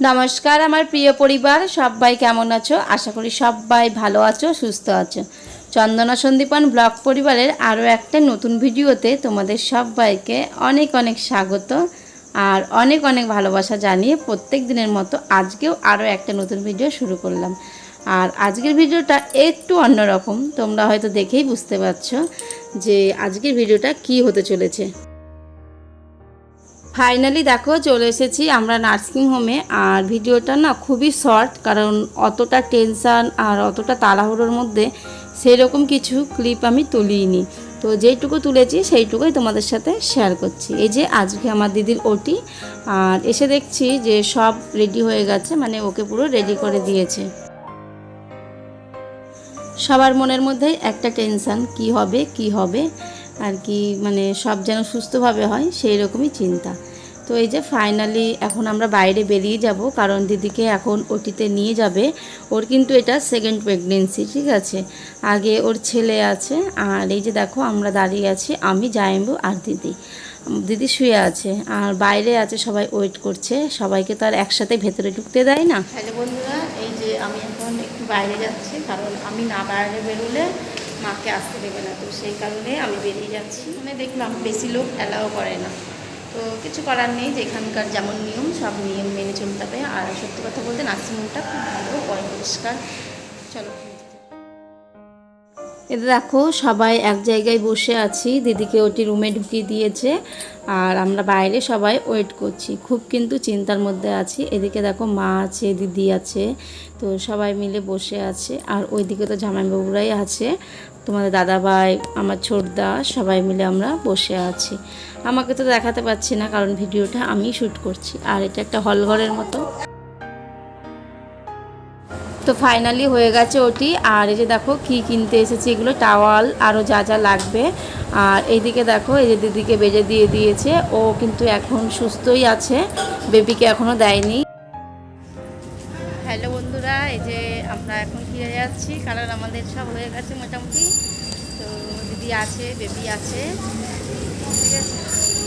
নমস্কার, আমার প্রিয় পরিবার, সবাই কেমন আছো? আশা করি সবাই ভালো আছো, সুস্থ আছো। চন্দনা সন্দীপন ব্লগ পরিবারের আরও একটা নতুন ভিডিওতে তোমাদের সবাইকে অনেক অনেক স্বাগত আর অনেক অনেক ভালোবাসা জানিয়ে প্রত্যেক দিনের মতো আজকেও আরও একটা নতুন ভিডিও শুরু করলাম। আর আজকের ভিডিওটা একটু অন্যরকম, তোমরা হয়তো দেখেই বুঝতে পারছ যে আজকের ভিডিওটা কি হতে চলেছে। ফাইনালি দেখো, চলে এসেছি আমরা নার্সিং হোমে আর ভিডিওটা না খুবই শর্ট কারণ অতটা টেনশান আর অতটা তাড়াহুড়োর মধ্যে সেই রকম কিছু ক্লিপ আমি তুলিনি। তো যেইটুকু তুলেছি, সেইটুকুই তোমাদের সাথে শেয়ার করছি। এই যে আজকে আমার দিদির ওটি আর এসে দেখছি যে সব রেডি হয়ে গেছে মানে ওকে পুরো রেডি করে দিয়েছে। সবার মনের মধ্যেই একটা টেনশান কি হবে কি হবে? আর কি মানে সব যেন সুস্থভাবে হয় সেই রকমই চিন্তা। তো এই যে ফাইনালি এখন আমরা বাইরে বেরিয়ে যাব, কারণ দিদিকে এখন ওটিতে নিয়ে যাবে। ওর কিন্তু এটা সেকেন্ড প্রেগনেন্সি ঠিক আছে? আগে ওর ছেলে আছে, আর এই যে দেখো আমরা দাঁড়িয়ে আছি, আমি, জায়ম্বু আর দিদি। দিদি শুয়ে আছে, আর বাইরে আছে সবাই ওয়েট করছে, সবাইকে তো আর একসাথে ভেতরে ঢুকতে দেয় না। হ্যালো বন্ধুরা, এই যে আমি এখন একটু বাইরে যাচ্ছি, কারণ আমি না বাইরে বেরোলে মাকে আসতে দেবে না, তো সেই কারণে আমি বেরিয়ে যাচ্ছি। মানে দেখলাম বেশি লোক অ্যালাও করে না। তো কিছু করার নেই, যে এখানকার যেমন নিয়ম, সব নিয়ম মেনে চলতে হবে। আর সত্যি কথা বলতে নার্সিংহোমটা খুব ভালো, পরিষ্কার। চলো। এতে দেখো, সবাই এক জায়গায় বসে আছি। দিদিকে ওটি রুমে ঢুকিয়ে দিয়েছে। আর আমরা বাইরে সবাই ওয়েট করছি। খুব কিন্তু চিন্তার মধ্যে আছি। এদিকে দেখো মা আছে, দিদি আছে। তো সবাই মিলে বসে আছে। আর ওইদিকে তো জামাইবাবুরাই আছে। তোমাদের দাদাভাই, আমার ছোটদা, সবাই মিলে আমরা বসে আছি। আমাকে তো দেখাতে পাচ্ছি না, কারণ ভিডিওটা আমি শ্যুট করছি। আর এটা একটা হল ঘরের মতো। তো ফাইনালি হয়ে গেছে ওটি। আর এই যে দেখো কি কিনতে এসেছি, এগুলো টাওয়াল আরও যা যা লাগবে। আর এইদিকে দেখো, এই যে দিদিকে বেজে দিয়ে দিয়েছে। ও কিন্তু এখন সুস্থই আছে বেবিকে এখনও দেয়নি। হ্যালো বন্ধুরা, এই যে আমরা এখন ফিরে যাচ্ছি। কারণ আমাদের সব হয়ে গেছে মোটামুটি। তো দিদি আছে বেবি আছে। ঠিক আছে?